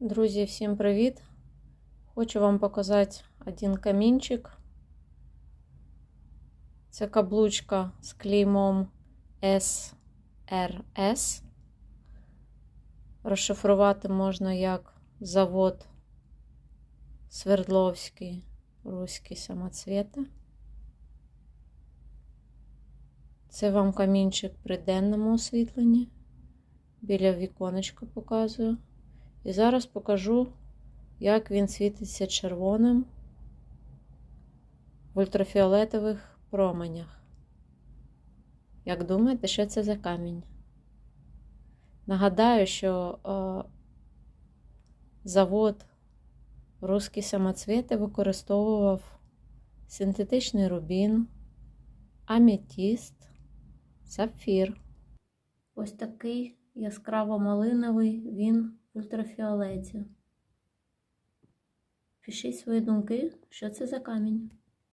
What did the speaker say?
Друзі, всім привіт! Хочу вам показати один камінчик. Це каблучка з клеймом SRS. Розшифрувати можна як завод Свердловський руський самоцвіти. Це вам камінчик при денному освітленні. Біля віконечка показую. І зараз покажу, як він світиться червоним в ультрафіолетових променях. Як думаєте, що це за камінь? Нагадаю, що е, завод Руські самоцвіти використовував синтетичний рубін, аметіст, сапфір. Ось такий яскраво-малиновий він в ультрафіолеті. Пишіть свої думки, що це за камінь.